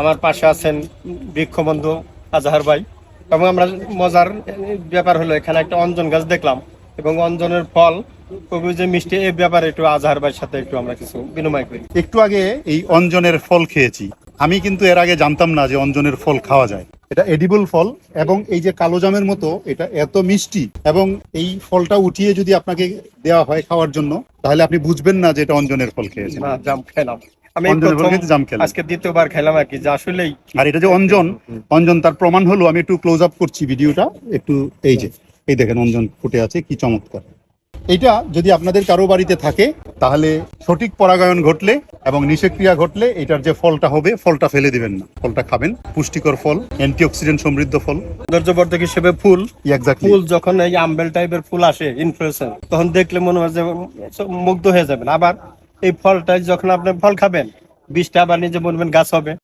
আমার পাশে আছেন বৃক্ষবন্ধু আজহার ভাই। এবং আমরা মজার ব্যাপার হলো এখানে একটা অঞ্জন গাছ দেখলাম। এবং অঞ্জনের ফল খুবই যে মিষ্টি এই ব্যাপারে একটু আজহার ভাইয়ের সাথে একটু আমরা কিছু বিনিময় করি। একটু আগে এই অঞ্জনের ফল খেয়েছি। আমি কিন্তু এর আগে জানতাম না যে অঞ্জনের ফল খাওয়া যায়। এটা এডিবল ফল এবং এই যে কালো জামের মতো এটা এত মিষ্টি এবং এই ফলটা উঠিয়ে যদি আপনাকে দেওয়া হয় খাওয়ার জন্য তাহলে আপনি বুঝবেন না যে এটা অঞ্জনের ফল খেয়েছেন। জাম খেলাম। আমি। আজকে দ্বিতীয়বার খেলাম আর কি যে আসলেই। আর এটা যে অঞ্জন অঞ্জন তার প্রমাণ হলো আমি একটু ক্লোজ আপ করছি ভিডিওটা একটু এই যে এই দেখেন অঞ্জন ফুটে আছে কি চমৎকার। এটা যদি আপনাদের কারও বাড়িতে থাকে তাহলে সঠিক পরাগায়ন ঘটলে এবং নিষেক্রিয়া ঘটলে এটার যে ফলটা হবে ফলটা ফেলে দিবেন না। ফলটা খাবেন পুষ্টিকর ফল অ্যান্টিঅক্সিডেন্ট সমৃদ্ধ ফল। সৌন্দর্যবর্ধক হিসেবে ফুল। ফুল যখন এই আম্বেল টাইপের ফুল আসে ইনফ্লুয়েন্সার তখন দেখলে মনে হয় যে মুগ্ধ হয়ে যাবেন। আবার এই ফলটা যখন আপনি ফল খাবেন বীজটা আবার নিজে বলবেন গাছ হবে।